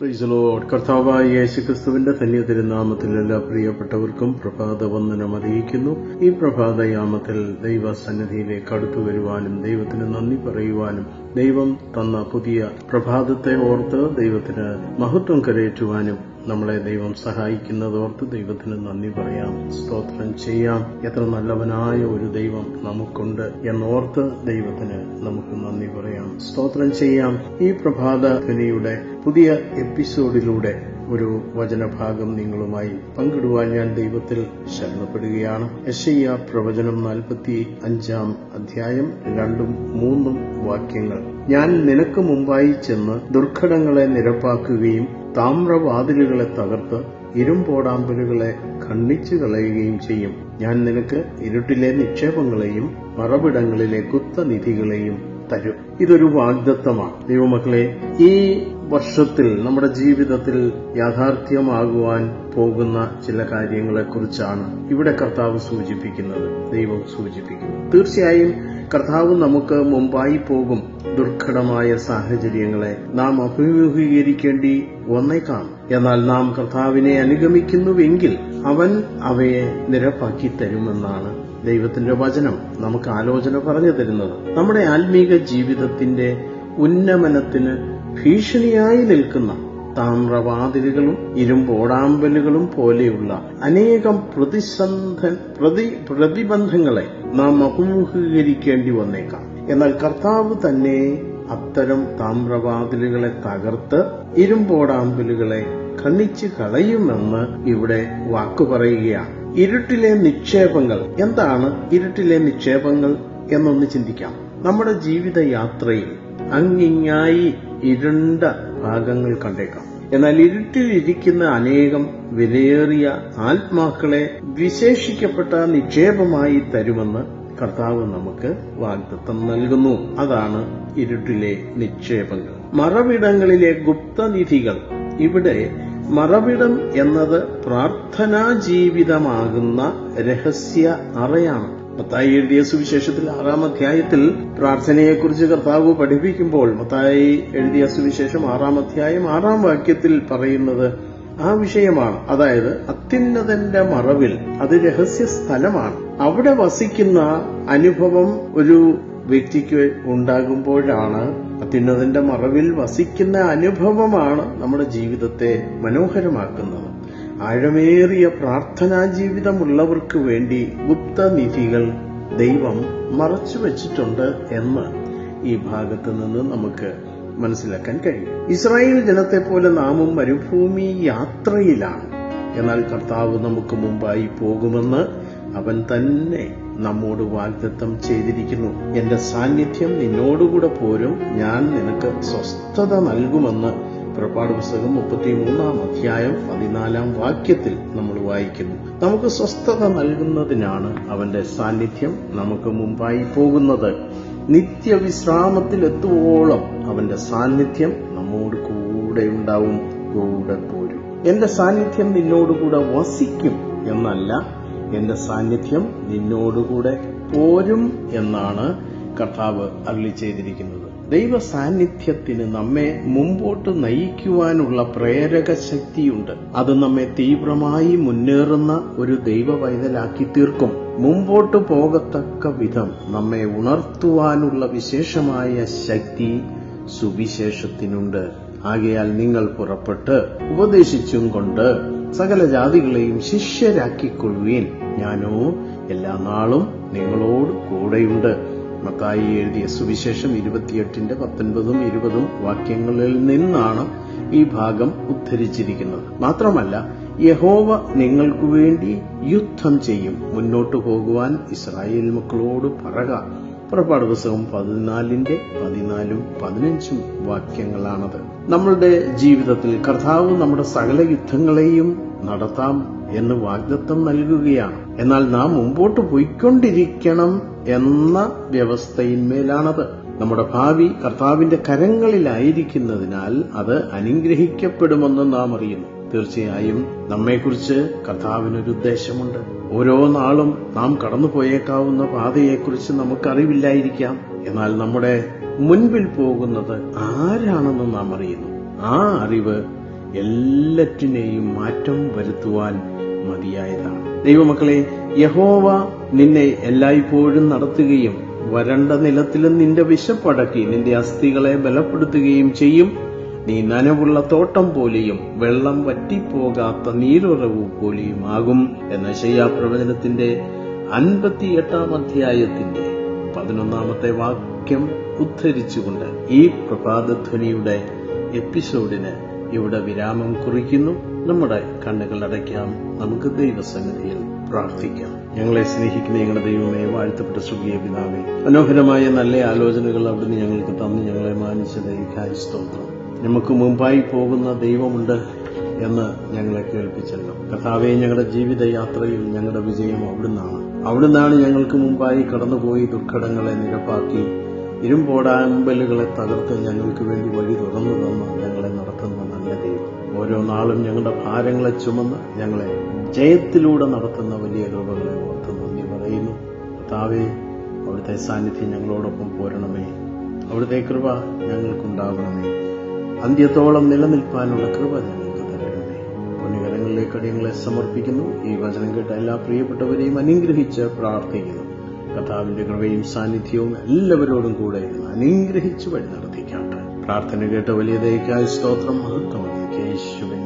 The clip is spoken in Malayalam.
പ്രീസലോഡ് കർത്താവായ യേശുക്രിസ്തുവിന്റെ ധന്യ തിരുനാമത്തിൽ എല്ലാ പ്രിയപ്പെട്ടവർക്കും പ്രഭാത വന്ദനം അറിയിക്കുന്നു. ഈ പ്രഭാതയാമത്തിൽ ദൈവസന്നിധിയിലേക്ക് അടുത്തു വരുവാനും ദൈവത്തിന് നന്ദി പറയുവാനും ദൈവം തന്ന പുതിയ പ്രഭാതത്തെ ഓർത്ത് ദൈവത്തിന് മഹത്വം കരയേറ്റുവാനും നമ്മളെ ദൈവം സഹായിക്കുന്നതോർത്ത് ദൈവത്തിന് നന്ദി പറയാം സ്തോത്രം ചെയ്യാം. എത്ര നല്ലവനായ ഒരു ദൈവം നമുക്കുണ്ട് എന്നോർത്ത് ദൈവത്തിന് നമുക്ക് നന്ദി പറയാം സ്തോത്രം ചെയ്യാം. ഈ പ്രഭാത ധ്വനിയുടെ പുതിയ എപ്പിസോഡിലൂടെ ഒരു വചനഭാഗം നിങ്ങളുമായി പങ്കിടുവാൻ ഞാൻ ദൈവത്തിൽ ശരണപ്പെടുകയാണ്. യശയ്യ പ്രവചനം നാൽപ്പത്തി അഞ്ചാം അധ്യായം രണ്ടും മൂന്നും വാക്യങ്ങൾ. ഞാൻ നിനക്ക് മുമ്പായി ചെന്ന് ദുർഘടങ്ങളെ നിരപ്പാക്കുകയും താമ്രവാതിലുകളെ തകർത്ത് ഇരുമ്പോടാമ്പലുകളെ ഖണ്ഡിച്ചു കളയുകയും ചെയ്യും. ഞാൻ നിനക്ക് ഇരുട്ടിലെ നിക്ഷേപങ്ങളെയും മറവിടങ്ങളിലെ കുത്തനിധികളെയും തരും. ഇതൊരു വാഗ്ദത്തമാണ്. ദൈവമക്കളെ ഈ വർഷത്തിൽ നമ്മുടെ ജീവിതത്തിൽ യാഥാർത്ഥ്യമാകുവാൻ പോകുന്ന ചില കാര്യങ്ങളെക്കുറിച്ചാണ് ഇവിടെ കർത്താവ് സൂചിപ്പിക്കുന്നത്. ദൈവം സൂചിപ്പിക്കുന്നത് തീർച്ചയായും കർത്താവ് നമുക്ക് മുമ്പായി പോകും. ദുർഘടമായ സാഹചര്യങ്ങളെ നാം അഭിമുഖീകരിക്കേണ്ടി വന്നേക്കാം എന്നാൽ നാം കർത്താവിനെ അനുഗമിക്കുന്നുവെങ്കിൽ അവൻ അവയെ നിരപ്പാക്കി തരുമെന്നാണ് ദൈവത്തിന്റെ വചനം. നമുക്ക് ആലോചന പറഞ്ഞു തരുന്നത്. നമ്മുടെ ആത്മീക ജീവിതത്തിന്റെ ഉന്നമനത്തിന് ഭീഷണിയായി നിൽക്കുന്ന താമ്രവാതിലുകളും ഇരുമ്പോടാമ്പലുകളും പോലെയുള്ള അനേകം പ്രതിസന്ധ പ്രതി പ്രതിബന്ധങ്ങളെ നാം അഭിമുഖീകരിക്കേണ്ടി വന്നേക്കാം. എന്നാൽ കർത്താവ് തന്നെ അത്തരം താമ്രവാതിലുകളെ തകർത്ത് ഇരുമ്പോടാമ്പലുകളെ ഖണ്ണിച്ച് കളയുമെന്ന് ഇവിടെ വാക്കു പറയുകയാണ്. ഇരുട്ടിലെ നിക്ഷേപങ്ങൾ എന്താണ് ഇരുട്ടിലെ നിക്ഷേപങ്ങൾ എന്നൊന്ന് ചിന്തിക്കാം. നമ്മുടെ ജീവിത യാത്രയിൽ അങ്ങിങ്ങായി ഇരുണ്ട ഭാഗങ്ങൾ കണ്ടേക്കാം. എന്നാൽ ഇരുട്ടിലിരിക്കുന്ന അനേകം വിലയേറിയ ആത്മാക്കളെ വിശേഷിക്കപ്പെട്ട നിക്ഷേപമായി തരുമെന്ന് കർത്താവ് നമുക്ക് വാഗ്ദത്തം നൽകുന്നു. അതാണ് ഇരുട്ടിലെ നിക്ഷേപങ്ങൾ. മറവിടങ്ങളിലെ ഗുപ്തനിധികൾ. ഇവിടെ മറവിടം എന്നത് പ്രാർത്ഥനാ ജീവിതമാകുന്ന രഹസ്യ അറയാണ്. മത്തായി എഴുതിയ സുവിശേഷത്തിൽ ആറാം അധ്യായത്തിൽ പ്രാർത്ഥനയെക്കുറിച്ച് കർത്താവ് പഠിപ്പിക്കുമ്പോൾ മത്തായി എഴുതിയ സുവിശേഷം ആറാം അധ്യായം ആറാം വാക്യത്തിൽ പറയുന്നത് ആ വിഷയമാണ്. അതായത് അത്യുന്നതന്റെ മറവിൽ അത് രഹസ്യ സ്ഥലമാണ്. അവിടെ വസിക്കുന്ന അനുഭവം ഒരു വ്യക്തിക്ക് ഉണ്ടാകുമ്പോഴാണ് അത്യുന്നതന്റെ മറവിൽ വസിക്കുന്ന അനുഭവമാണ് നമ്മുടെ ജീവിതത്തെ മനോഹരമാക്കുന്നത്. ആഴമേറിയ പ്രാർത്ഥനാ ജീവിതമുള്ളവർക്ക് വേണ്ടി ഗുപ്തനിധികൾ ദൈവം മറച്ചു വച്ചിട്ടുണ്ട് എന്ന് ഈ ഭാഗത്ത് നിന്ന് നമുക്ക് മനസ്സിലാക്കാൻ കഴിയും. ഇസ്രായേൽ ജനത്തെ പോലെ നാമും മരുഭൂമി യാത്രയിലാണ്. എന്നാൽ കർത്താവ് നമുക്ക് മുമ്പായി പോകുമെന്ന് അവൻ തന്നെ നമ്മോട് വാഗ്ദത്തം ചെയ്തിരിക്കുന്നു. എന്റെ സാന്നിധ്യം നിന്നോടുകൂടെ പോരും. ഞാൻ നിനക്ക് സ്വസ്ഥത നൽകുമെന്ന് പുറപ്പാട് പുസ്തകം മുപ്പത്തിമൂന്നാം അധ്യായം പതിനാലാം വാക്യത്തിൽ നമ്മൾ വായിക്കുന്നു. നമുക്ക് സ്വസ്ഥത നൽകുന്നതിനാണ് അവന്റെ സാന്നിധ്യം നമുക്ക് മുമ്പായി പോകുന്നത്. നിത്യവിശ്രാമത്തിലെത്തുവോളം അവന്റെ സാന്നിധ്യം നമ്മോട് കൂടെ ഉണ്ടാവും കൂടെ പോരും. എന്റെ സാന്നിധ്യം നിന്നോടുകൂടെ വസിക്കും എന്നല്ല എന്റെ സാന്നിധ്യം നിന്നോടുകൂടെ പോരും എന്നാണ് കർത്താവ് അരളി ചെയ്തിരിക്കുന്നത്. ദൈവ സാന്നിധ്യത്തിന് നമ്മെ മുമ്പോട്ട് നയിക്കുവാനുള്ള പ്രേരക ശക്തിയുണ്ട്. അത് നമ്മെ തീവ്രമായി മുന്നേറുന്ന ഒരു ദൈവ വൈതലാക്കി തീർക്കും. മുമ്പോട്ട് പോകത്തക്ക വിധം നമ്മെ ഉണർത്തുവാനുള്ള വിശേഷമായ ശക്തി സുവിശേഷത്തിനുണ്ട്. ആകയാൽ നിങ്ങൾ പുറപ്പെട്ട് ഉപദേശിച്ചും കൊണ്ട് സകല ജാതികളെയും ശിഷ്യരാക്കിക്കൊള്ളുവീൻ. ഞാനോ എല്ലാ നാളും നിങ്ങളോട് കൂടെയുണ്ട്. മത്തായി എഴുതിയ സുവിശേഷം ഇരുപത്തിയെട്ടിന്റെ പത്തൊൻപതും ഇരുപതും വാക്യങ്ങളിൽ നിന്നാണ് ഈ ഭാഗം ഉദ്ധരിച്ചിരിക്കുന്നത്. മാത്രമല്ല യഹോവ നിങ്ങൾക്കു വേണ്ടി യുദ്ധം ചെയ്യും. മുന്നോട്ടു പോകുവാൻ ഇസ്രായേൽ മക്കളോട് പറക. പുറപ്പാട് പുസ്തകം പതിനാലിന്റെ പതിനാലും പതിനഞ്ചും വാക്യങ്ങളാണത്. നമ്മളുടെ ജീവിതത്തിൽ കർത്താവ് നമ്മുടെ സകല യുദ്ധങ്ങളെയും നടത്താം എന്ന് വാഗ്ദത്തം നൽകുകയാണ്. എന്നാൽ നാം മുമ്പോട്ട് പോയിക്കൊണ്ടിരിക്കണം എന്ന വ്യവസ്ഥയിന്മേലാണത്. നമ്മുടെ ഭാവി കർത്താവിന്റെ കരങ്ങളിലായിരിക്കുന്നതിനാൽ അത് അനുഗ്രഹിക്കപ്പെടുമെന്ന് നാം അറിയുന്നു. തീർച്ചയായും നമ്മെക്കുറിച്ച് കർത്താവിനൊരു ഉദ്ദേശമുണ്ട്. ഓരോ നാളും നാം കടന്നു പോയേക്കാവുന്ന പാതയെക്കുറിച്ച് നമുക്കറിവില്ലായിരിക്കാം. എന്നാൽ നമ്മുടെ മുൻപിൽ പോകുന്നത് ആരാണെന്ന് നാം അറിയുന്നു. ആ അറിവ് എല്ലാറ്റിനെയും മാറ്റം വരുത്തുവാൻ മതിയായതാണ്. ദൈവമക്കളെ യഹോവ നിന്നെ എല്ലായ്പ്പോഴും നടത്തുകയും വരണ്ട നിലത്തിലും നിന്റെ വിശപ്പടക്കി നിന്റെ അസ്ഥികളെ ബലപ്പെടുത്തുകയും ചെയ്യും. നീ നനവുള്ള തോട്ടം പോലെയും വെള്ളം വറ്റിപ്പോകാത്ത നീരുറവ് പോലെയുമാകും എന്ന ശയ്യാപ്രവചനത്തിന്റെ അൻപത്തിയെട്ടാം അധ്യായത്തിന്റെ പതിനൊന്നാമത്തെ വാക്യം ഉദ്ധരിച്ചുകൊണ്ട് ഈ പ്രഭാതധ്വനിയുടെ എപ്പിസോഡിന് ഇവിടെ വിരാമം കുറിക്കുന്നു. നമ്മുടെ കണ്ണുകൾ അടയ്ക്കാം. നമുക്ക് ദൈവസന്നിധിയിൽ പ്രാർത്ഥിക്കാം. ഞങ്ങളെ സ്നേഹിക്കുന്ന ഞങ്ങളുടെ ദൈവമേ വാഴ്ത്തപ്പെട്ട സുഖിയ പിതാവേ മനോഹരമായ നല്ല ആലോചനകൾ അവിടുന്ന് ഞങ്ങൾക്ക് തന്ന്. ഞങ്ങളെ മാനിച്ച കാര്യ സ്തോത്രം. നമുക്ക് മുമ്പായി പോകുന്ന ദൈവമുണ്ട് എന്ന് ഞങ്ങളെ കേൾപ്പിച്ചല്ലോ. കഥാവെ ഞങ്ങളുടെ ജീവിതയാത്രയിൽ ഞങ്ങളുടെ വിജയം അവിടുന്നാണ്. അവിടുന്നാണ് ഞങ്ങൾക്ക് മുമ്പായി കടന്നുപോയി ദുർഘടങ്ങളെ നിരപ്പാക്കി ഇരുമ്പോടാമ്പലുകളെ തകർത്ത് ഞങ്ങൾക്ക് വേണ്ടി വഴി തുറന്നു തന്ന് ഞങ്ങളെ നടത്തുന്ന നല്ല ദൈവം. ഓരോ നാളും ഞങ്ങളുടെ ഭാരങ്ങളെ ചുമന്ന് ഞങ്ങളെ ജയത്തിലൂടെ നടത്തുന്ന വലിയ കൃപകളെ ഓർത്ത് നന്ദി പറയുന്നു. കർത്താവേ അവിടുത്തെ സാന്നിധ്യം ഞങ്ങളോടൊപ്പം പോരണമേ. അവിടുത്തെ കൃപ ഞങ്ങൾക്കുണ്ടാകണമേ അന്ത്യത്തോളം നിലനിൽപ്പാനുള്ള കൃപ ഞങ്ങൾക്ക് തരണമേ. പുണ്യകരങ്ങളിലേക്ക് അടിയങ്ങളെ സമർപ്പിക്കുന്നു. ഈ വചനം കേട്ട എല്ലാ പ്രിയപ്പെട്ടവരെയും അനുഗ്രഹിച്ച് പ്രാർത്ഥിക്കുന്നു. കഥാവിന്റെ കൃപയും സാന്നിധ്യവും എല്ലാവരോടും കൂടെ അനുഗ്രഹിച്ച് വഴി നടത്തിക്കാട്ടെ. പ്രാർത്ഥന കേട്ട വലിയ ദയക്കായ സ്തോത്രം. മഹത്വം. യേശുവേ.